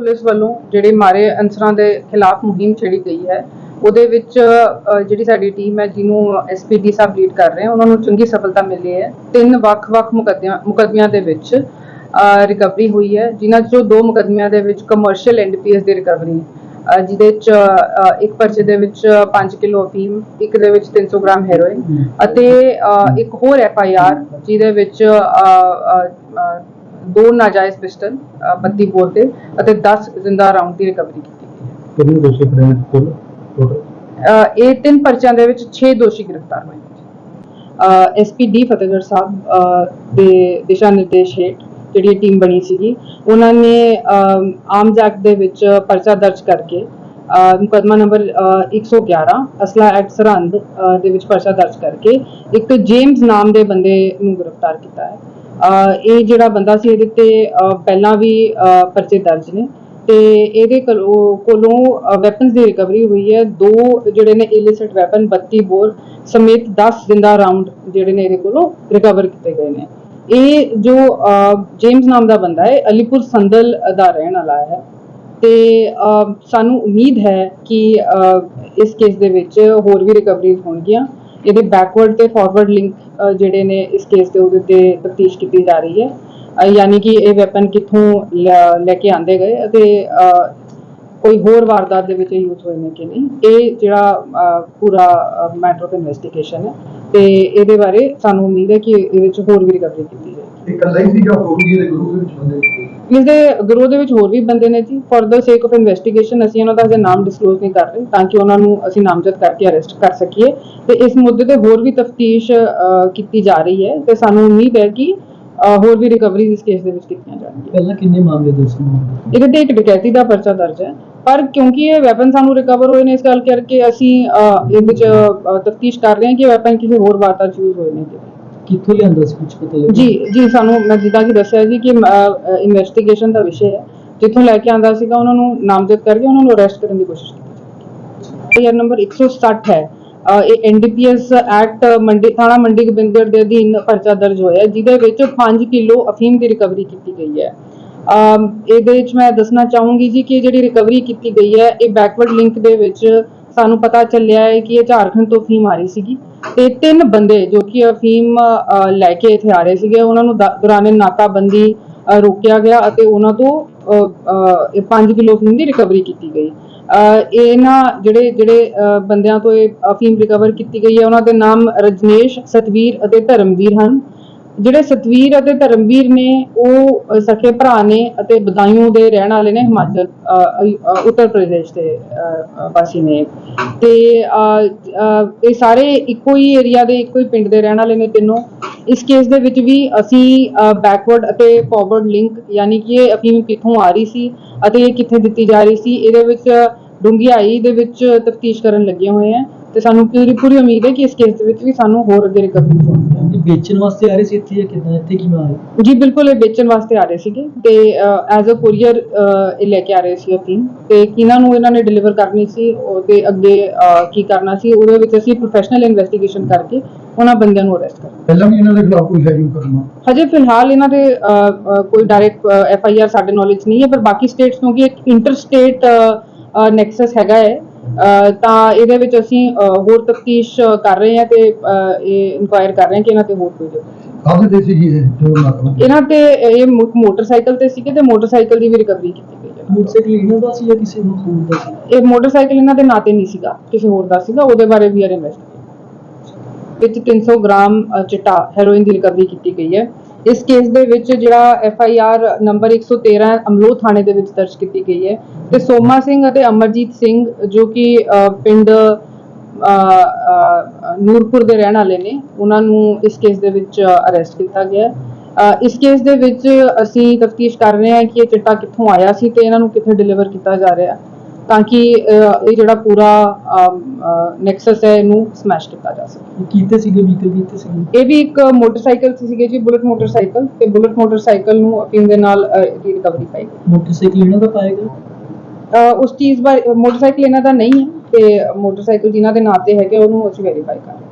Police ਵੱਲੋਂ ਜਿਹੜੇ ਮਾਰੇ ਅਨਸਰਾਂ ਦੇ ਖਿਲਾਫ ਮੁਹਿੰਮ ਛੇੜੀ ਗਈ ਹੈ ਉਹਦੇ ਵਿੱਚ ਜਿਹੜੀ ਸਾਡੀ ਟੀਮ ਹੈ ਜਿਹਨੂੰ ਐਸਪੀਡੀ ਸਾਹਿਬ ਲੀਡ ਕਰ ਰਹੇ ਹਨ ਉਹਨਾਂ ਨੂੰ ਚੰਗੀ ਸਫਲਤਾ ਮਿਲੀ ਹੈ। ਤਿੰਨ ਵੱਖ-ਵੱਖ ਮੁਕੱਦਮਿਆਂ ਮੁਕੱਦਮਿਆਂ ਦੇ ਵਿੱਚ ਰਿਕਵਰੀ ਹੋਈ ਹੈ ਜਿਨ੍ਹਾਂ ਚੋਂ ਦੋ ਮੁਕੱਦਮਿਆਂ ਦੇ ਵਿੱਚ ਕਮਰਸ਼ੀਅਲ ਐਨਡੀਪੀਐਸ ਦੀ ਰਿਕਵਰੀ ਜਿਹਦੇ ਚ ਇੱਕ ਪਰਚੇ ਦੇ ਵਿੱਚ 5 ਕਿਲੋ ਅਫੀਮ ਇੱਕ ਦੇ ਵਿੱਚ 300 ਗ੍ਰਾਮ ਹੈਰੋਇਨ ਅਤੇ ਇੱਕ ਹੋਰ ਐਫ ਆਈ ਆਰ ਜਿਹਦੇ ਵਿੱਚ ਦੋ ਨਾਜਾਇਜ਼ ਪਿਸਟਲ 32 ਬੋਰ ਦੇ ਅਤੇ 10 ਜ਼ਿੰਦਾ ਰਾਉਂਡ ਦੀ ਰਿਕਵਰੀ ਕੀਤੀ ਕਿੰਨੇ ਦੋਸ਼ੀ ਨੇ ਕੁੱਲ ਟੋਟਲ ਇਹ ਤਿੰਨ ਪਰਚਿਆਂ ਦੇ ਵਿੱਚ 6 ਦੋਸ਼ੀ ਗ੍ਰਿਫਤਾਰ ਹੋਏ ਨੇ ਐਸਪੀਡੀ ਫਤਿਹਗੜ੍ਹ ਸਾਹਿਬ ਦੇ ਦਿਸ਼ਾ ਨਿਰਦੇਸ਼ ਹੇਠ ਜਿਹੜੀ ਟੀਮ ਬਣੀ ਸੀਗੀ ਉਹਨਾਂ ਨੇ ਅਮ, ਆਰਮਜ਼ ਐਕਟ ਦੇ ਵਿੱਚ ਪਰਚਾ ਦਰਜ ਕਰਕੇ ਮੁਕੱਦਮਾ ਨੰਬਰ ਅ, 111 ਅਸਲਾ ਐਕਟ ਸਰਹੰਦ ਦੇ ਵਿੱਚ ਪਰਚਾ ਦਰਜ ਕਰਕੇ ਇੱਕ ਜੇਮਸ ਨਾਮ ਦੇ ਬੰਦੇ ਨੂੰ ਗ੍ਰਿਫਤਾਰ ਕੀਤਾ ਹੈ। ਇਹ ਜਿਹੜਾ ਬੰਦਾ ਸੀ ਇਹਦੇ ਤੇ ਪਹਿਲਾਂ ਵੀ ਪਰਚੇ ਦਰਜ ਨੇ ਤੇ ਇਹਦੇ ਕੋਲੋਂ ਕੋਲੋਂ ਵੈਪਨਸ ਦੀ ਰਿਕਵਰੀ ਹੋਈ ਹੈ। ਦੋ ਜਿਹੜੇ ਨੇ ਇਲਿਸਿਟ ਵੈਪਨ 32 ਬੋਰ ਸਮੇਤ 10 ਜ਼ਿੰਦਾ ਰਾਉਂਡ ਜਿਹੜੇ ਨੇ ਇਹਦੇ ਕੋਲੋਂ ਰਿਕਵਰ ਕੀਤੇ ਗਏ ਨੇ। ਇਹ ਜੋ ਜੇਮਸ ਨਾਮ ਦਾ ਬੰਦਾ ਹੈ, ਅਲੀਪੁਰ ਸੰਦਲ ਦਾ ਰਹਿਣ ਵਾਲਾ ਹੈ ਤੇ ਸਾਨੂੰ ਉਮੀਦ ਹੈ ਕਿ ਇਸ ਕੇਸ ਦੇ ਵਿੱਚ ਹੋਰ ਵੀ ਰਿਕਵਰੀਜ਼ ਹੋਣਗੀਆਂ। ਇਹਦੇ ਬੈਕਵਰਡ ਤੇ ਫਾਰਵਰਡ ਲਿੰਕ ਜਿਹੜੇ ਨੇ ਇਸ ਕੇਸ ਦੇ ਉਹਦੇ ਤੇ ਤਫਤੀਸ਼ ਕੀਤੀ ਜਾ ਰਹੀ ਹੈ। ਯਾਨੀ ਕਿ ਇਹ ਵੈਪਨ ਕਿੱਥੋਂ ਲੈ ਲੈ ਕੇ ਆਂਦੇ ਗਏ ਅਤੇ ਕੋਈ ਹੋਰ ਵਾਰਦਾਤ ਦੇ ਵਿੱਚ ਯੂਜ਼ ਹੋਏ ਨੇ ਕਿ ਨਹੀਂ, ਇਹ ਜਿਹੜਾ ਪੂਰਾ ਮੈਟਰ ਆਫ ਇਨਵੈਸਟੀਗੇਸ਼ਨ ਹੈ ਤੇ ਇਹਦੇ ਬਾਰੇ ਸਾਨੂੰ ਉਮੀਦ ਹੈ ਕਿ ਇਹਦੇ ਵਿੱਚ ਹੋਰ ਵੀ ਰਿਕਵਰੀ ਕੀਤੀ ਜਾਏਗੀ। ਇਕੱਲਾ ਹੀ ਸੀਗਾ, ਹੋਰ ਵੀ ਇਹਦੇ ਗਰੁੱਪ ਵਿੱਚ ਬੰਦੇ ਸੀ ਇਸ ਦੇ ਗਰੋਹ ਦੇ ਵਿੱਚ ਹੋਰ ਵੀ ਬੰਦੇ ਨੇ ਜੀ for the sake of investigation ਅਸੀਂ ਉਹਨਾਂ ਦਾ ਹਜੇ ਨਾਮ ਡਿਸਕਲੋਜ਼ ਨਹੀਂ ਕਰ ਰਹੇ ਤਾਂ ਕਿ ਉਹਨਾਂ ਨੂੰ ਅਸੀਂ ਨਾਮਜ਼ਦ ਕਰਕੇ ਅਰੈਸਟ ਕਰ ਸਕੀਏ। ਤੇ ਇਸ ਮੁੱਦੇ ਤੇ ਹੋਰ ਵੀ ਤਫਤੀਸ਼ ਕੀਤੀ ਜਾ ਰਹੀ ਹੈ ਤੇ ਸਾਨੂੰ ਉਮੀਦ ਹੈ ਕਿ ਹੋਰ ਵੀ ਰਿਕਵਰੀਜ਼ ਇਸ ਕੇਸ ਦੇ ਵਿੱਚ ਕੀਤੀਆਂ ਜਾਣਗੀਆਂ। ਪਹਿਲਾਂ ਕਿੰਨੇ ਮਾਮਲੇ ਦਰਜ ਹੋਏ? ਇਹਦੇ ਤੇ ਇੱਕ ਡਕੈਤੀ ਦਾ ਪਰਚਾ ਦਰਜ ਹੈ ਪਰ ਕਿਉਂਕਿ ਇਹ ਵੈਪਨ ਸਾਨੂੰ ਰਿਕਵਰ ਹੋਏ ਨੇ ਇਸ ਗੱਲ ਕਰਕੇ ਅਸੀਂ ਇਹਦੇ ਵਿੱਚ ਤਫਤੀਸ਼ ਕਰ ਰਹੇ ਹਾਂ ਕਿ ਵੈਪਨ ਕਿਸੇ ਹੋਰ ਵਾਰਦਾਤ 'ਚ ਯੂਜ਼ ਹੋਏ ਨੇ। ਕਿੱਥੋਂ ਲਿਆਂਦਾ ਸੀ ਕੁਝ ਪਤਾ ਲੱਗਿਆ ਜੀ ਜੀ ਸਾਨੂੰ ਮੈਂ ਜਿੱਦਾਂ ਕਿ ਦੱਸਿਆ ਜੀ ਕਿ ਇਨਵੈਸਟੀਗੇਸ਼ਨ ਦਾ ਵਿਸ਼ੇ ਹੈ। ਜਿੱਥੋਂ ਲੈ ਕੇ ਆਂਦਾ ਸੀਗਾ ਉਹਨਾਂ ਨੂੰ ਨਾਮਜ਼ਦ ਕਰਕੇ ਉਹਨਾਂ ਨੂੰ ਅਰੈਸਟ ਕਰਨ ਦੀ ਕੋਸ਼ਿਸ਼ ਕੀਤੀ ਜਾਏਗੀ ਇਹ ਨੰਬਰ 160 ਹੈ। ਅ, ਇਹ ਐਨਡੀਪੀਐਸ ਐਕਟ ਮੰਡੀ ਥਾਣਾ ਮੰਡੀ ਗੋਬਿੰਦਗੜ੍ਹ ਦੇ ਅਧੀਨ ਪਰਚਾ ਦਰਜ ਹੋਇਆ ਜਿਹਦੇ ਵਿੱਚ 5 ਕਿਲੋ ਅਫੀਮ ਦੀ ਰਿਕਵਰੀ ਕੀਤੀ ਗਈ ਹੈ। ਇਹਦੇ ਵਿੱਚ ਮੈਂ ਦੱਸਣਾ ਚਾਹੂੰਗੀ ਜੀ ਕਿ ਜਿਹੜੀ ਰਿਕਵਰੀ ਕੀਤੀ ਗਈ ਹੈ ਇਹ ਬੈਕਵਰਡ ਲਿੰਕ ਦੇ ਵਿੱਚ ਸਾਨੂੰ ਪਤਾ ਚੱਲਿਆ ਹੈ ਕਿ ਇਹ ਝਾਰਖੰਡ ਤੋਂ ਅਫੀਮ ਆ ਰਹੀ ਸੀਗੀ। ਤੇ ਤਿੰਨ ਬੰਦੇ ਜੋ ਕਿ ਅਫੀਮ ਲੈ ਕੇ ਇੱਥੇ ਆ ਰਹੇ ਸੀਗੇ ਉਹਨਾਂ ਨੂੰ ਦੌਰਾਨੇ ਨਾਕਾਬੰਦੀ ਰੋਕਿਆ ਗਿਆ ਅਤੇ ਉਹਨਾਂ ਤੋਂ ਅ, 5 ਕਿਲੋ ਫੀਮ ਦੀ ਰਿਕਵਰੀ ਕੀਤੀ ਗਈ। ਅ, ਇਹਨਾਂ ਜਿਹੜੇ ਜਿਹੜੇ ਅ, ਬੰਦਿਆਂ ਤੋਂ ਇਹ ਅਫੀਮ ਰਿਕਵਰ ਕੀਤੀ ਗਈ ਹੈ ਉਹਨਾਂ ਦੇ ਨਾਮ ਰਜਨੇਸ਼ ਸਤਵੀਰ ਅਤੇ ਧਰਮਵੀਰ ਹਨ। ਜਿਹੜੇ ਸਤਵੀਰ ਅਤੇ ਧਰਮਵੀਰ ਨੇ ਉਹ ਅ, ਸਕੇ ਭਰਾ ਨੇ ਅਤੇ ਬਦਾਯੂੰ ਦੇ ਰਹਿਣ ਵਾਲੇ ਨੇ ਹਿਮਾਚਲ ਉੱਤਰ ਪ੍ਰਦੇਸ਼ ਦੇ ਵਾਸੀ ਨੇ। ਤੇ ਇਹ ਸਾਰੇ ਇੱਕੋ ਹੀ ਏਰੀਆ ਦੇ ਇੱਕੋ ਹੀ ਪਿੰਡ ਦੇ ਰਹਿਣ ਵਾਲੇ ਨੇ ਤਿੰਨੋਂ। ਇਸ ਕੇਸ ਦੇ ਵਿੱਚ ਵੀ ਅਸੀਂ ਬੈਕਵਰਡ ਅਤੇ ਫਾਰਵਰਡ ਲਿੰਕ ਯਾਨੀ ਕਿ ਇਹ ਅਫੀਮ ਕਿੱਥੋਂ ਆ ਰਹੀ ਸੀ ਅਤੇ ਇਹ ਕਿੱਥੇ ਦਿੱਤੀ ਜਾ ਰਹੀ ਸੀ ਇਹਦੇ ਵਿੱਚ ਡੂੰਘਿਆਈ ਦੇ ਵਿੱਚ ਤਫਤੀਸ਼ ਕਰਨ ਲੱਗੇ ਹੋਏ ਆ ਤੇ ਸਾਨੂੰ ਪੂਰੀ ਪੂਰੀ ਉਮੀਦ ਹੈ ਕਿ ਇਸ ਕੇਸ ਦੇ ਵਿੱਚ ਵੀ ਸਾਨੂੰ ਹੋਰ ਅੱਗੇ ਰਿਕਵਰੀ ਇਹ ਵੇਚਣ ਵਾਸਤੇ ਆ ਰਹੇ ਸੀ ਇੱਥੇ ਜਾਂ ਕਿੱਦਾਂ? ਇੱਥੇ ਕਿਵੇਂ ਆਏ ਜੀ ਬਿਲਕੁਲ ਇਹ ਵੇਚਣ ਵਾਸਤੇ ਆ ਰਹੇ ਸੀਗੇ ਤੇ ਐਜ਼ ਅ ਕੁਰੀਅਰ ਇਹ ਲੈ ਕੇ ਆ ਰਹੇ ਸੀ ਅਫੀਮ ਤੇ ਕਿਹਨਾਂ ਨੂੰ ਇਹਨਾਂ ਨੇ ਡਿਲੀਵਰ ਕਰਨੀ ਸੀ ਉਹਦੇ ਅੱਗੇ ਕੀ ਕਰਨਾ ਸੀ ਉਹਦੇ ਵਿੱਚ ਅਸੀਂ ਪ੍ਰੋਫੈਸ਼ਨਲ ਇਨਵੈਸਟੀਗੇਸ਼ਨ ਕਰਕੇ ਉਹਨਾਂ ਬੰਦਿਆਂ ਨੂੰ ਅਰੈਸਟ ਕਰ ਪਹਿਲਾਂ ਵੀ ਇਹਨਾਂ ਦੇ ਖਿਲਾਫ ਕੋਈ ਹੈਰਿੰਗ ਕਰਨਾ? ਹਜੇ ਫਿਲਹਾਲ ਇਹਨਾਂ ਦੇ ਕੋਈ ਡਾਇਰੈਕਟ ਐਫ ਆਈ ਆਰ ਸਾਡੇ ਨੌਲੇਜ ਨਹੀਂ ਹੈ ਪਰ ਬਾਕੀ ਸਟੇਟਸ ਕਿਉਂਕਿ ਇੱਕ ਇੰਟਰ ਸਟੇਟ ਨੈਕਸਸ ਹੈਗਾ ਹੈ। ਤਾਂ ਇਹਦੇ ਵਿੱਚ ਅਸੀਂ ਅਹ, ਹੋਰ ਤਫਤੀਸ਼ ਕਰ ਰਹੇ ਹਾਂ ਤੇ ਅਹ, ਇਹ ਇਨਕੁਆਇਰ ਕਰ ਰਹੇ ਹਾਂ ਕਿ ਇਹਨਾਂ ਤੇ ਹੋਰ ਕੋਈ ਕਾਹਦੇ ਦੇ ਸੀ ਜੀ ਇਹ? ਜੋ ਨਾਕਮ ਇਹਨਾਂ ਤੇ ਇਹ ਮੋਟਰਸਾਈਕਲ ਤੇ ਸੀਗੇ ਤੇ ਮੋਟਰਸਾਈਕਲ ਦੀ ਵੀ ਰਿਕਵਰੀ ਕੀਤੀ ਗਈ ਹੈ। ਮੋਟਰਸਾਈਕਲ ਇਹਨਾਂ ਦਾ ਸੀ ਜਾਂ ਕਿਸੇ ਨੂੰ ਹੋਰ ਦਾ ਸੀ ਇਹ ਮੋਟਰਸਾਈਕਲ ਇਹਨਾਂ ਦੇ ਨਾਂ ਤੇ ਨਹੀਂ ਸੀਗਾ ਕਿਸੇ ਹੋਰ ਦਾ ਸੀਗਾ ਉਹਦੇ ਬਾਰੇ ਵੀ ਆਰ ਇਨਵੈਸਟੀਗੇਟ ਵਿੱਚ 300 ਗ੍ਰਾਮ ਚਿੱਟਾ ਹੈਰੋਇਨ ਦੀ ਰਿਕਵਰੀ ਕੀਤੀ ਗਈ ਹੈ। ਇਸ ਕੇਸ ਦੇ ਵਿੱਚ ਜਿਹੜਾ F I R number 113 Amloh ਥਾਣੇ ਦੇ ਵਿੱਚ ਦਰਜ ਕੀਤੀ ਗਈ ਹੈ ਤੇ ਸੋਮਾ ਸਿੰਘ ਅਤੇ ਅਮਰਜੀਤ ਸਿੰਘ, ਜੋ ਕਿ ਪਿੰਡ ਨੂਰਪੁਰ ਦੇ ਰਹਿਣ ਵਾਲੇ ਨੇ, ਉਹਨਾਂ ਨੂੰ ਇਸ ਕੇਸ ਦੇ ਵਿੱਚ ਅਰੈਸਟ ਕੀਤਾ ਗਿਆ ਇਸ ਕੇਸ ਦੇ ਵਿੱਚ ਅਸੀਂ ਤਫਤੀਸ਼ ਕਰ ਰਹੇ ਹਾਂ ਕਿ ਇਹ ਚਿੱਟਾ ਕਿੱਥੋਂ ਆਇਆ ਸੀ ਤੇ ਇਹਨਾਂ ਨੂੰ ਕਿੱਥੇ ਡਿਲੀਵਰ ਕੀਤਾ ਜਾ ਰਿਹਾ। ਤਾਂ ਕਿ ਇਹ ਜਿਹੜਾ ਪੂਰਾ ਨੈਕਸਸ ਹੈ ਇਹਨੂੰ ਸਮੈਸ਼ ਕੀਤਾ ਜਾ ਸਕੇ। ਕੀਤੇ ਸੀਗੇ ਵਹੀਕਲ ਕੀਤੇ ਸੀਗੇ? ਇਹ ਵੀ ਇੱਕ ਮੋਟਰਸਾਈਕਲ ਸੀ ਸੀਗੇ ਜੀ ਬੁਲਟ ਮੋਟਰਸਾਈਕਲ ਤੇ ਬੁਲਟ ਮੋਟਰਸਾਈਕਲ ਨੂੰ ਅਫੀਮ ਦੇ ਨਾਲ ਇਹਦੀ ਰਿਕਵਰੀ ਪਾਈ। ਮੋਟਰਸਾਈਕਲ ਇਹਨਾਂ ਦਾ ਪਾਏਗਾ ਉਸ ਚੀਜ਼ ਬਾਰੇ ਮੋਟਰਸਾਈਕਲ ਇਹਨਾਂ ਦਾ ਨਹੀਂ ਹੈ। ਤੇ ਮੋਟਰਸਾਈਕਲ ਜਿਨ੍ਹਾਂ ਦੇ ਨਾਂ ਤੇ ਹੈਗੇ ਉਹਨੂੰ ਅਸੀਂ ਵੈਰੀਫਾਈ ਕਰ ਰਹੇ ਹਾਂ।